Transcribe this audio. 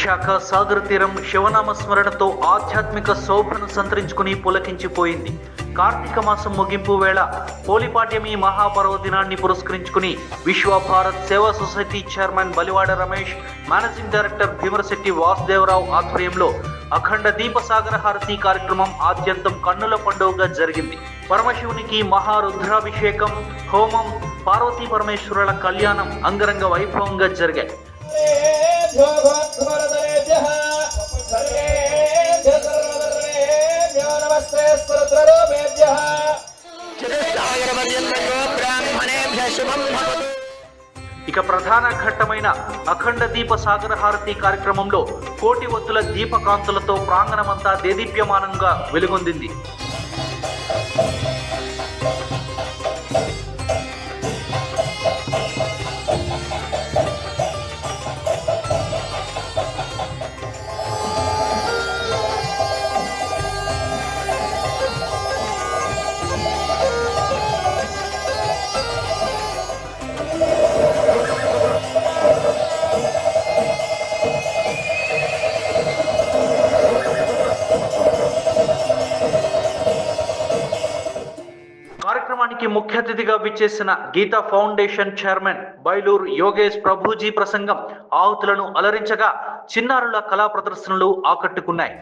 విశాఖ సాగర్ తీరం శివనామ స్మరణతో ఆధ్యాత్మిక శోభను సంతరించుకుని పులకించిపోయింది. కార్తీక మాసం ముగింపు వేళ పోలిపాడ్యమి మహాపర్వదినాన్ని పురస్కరించుకుని Vishwabharat Seva society chairman Balivada Ramesh managing director Bhimarasetti Vasudevarao ఆధ్వర్యంలో అఖండ దీప సాగర హారతి కార్యక్రమం ఆద్యంతం కన్నుల పండుగగా జరిగింది. పరమశివునికి మహారుద్రాభిషేకం హోమం పార్వతీ పరమేశ్వరుల కళ్యాణం అంగరంగ వైభవంగా జరిగాయి. శుభం భవతు ఇక ప్రధాన ఘట్టమైన అఖండ దీప సాగర హారతి కార్యక్రమంలో కోటి వత్తుల దీపకాంతులతో ప్రాంగణమంతా దేదీప్యమానంగా వెలుగొందింది. కార్యక్రమానికి ముఖ్య అతిథిగా విచ్చేసిన గీతా ఫౌండేషన్ చైర్మన్ బైలూరు యోగేష్ ప్రభుజీ ప్రసంగం ఆహుతులను అలరించగా చిన్నారుల కళా ప్రదర్శనలు ఆకట్టుకున్నాయి.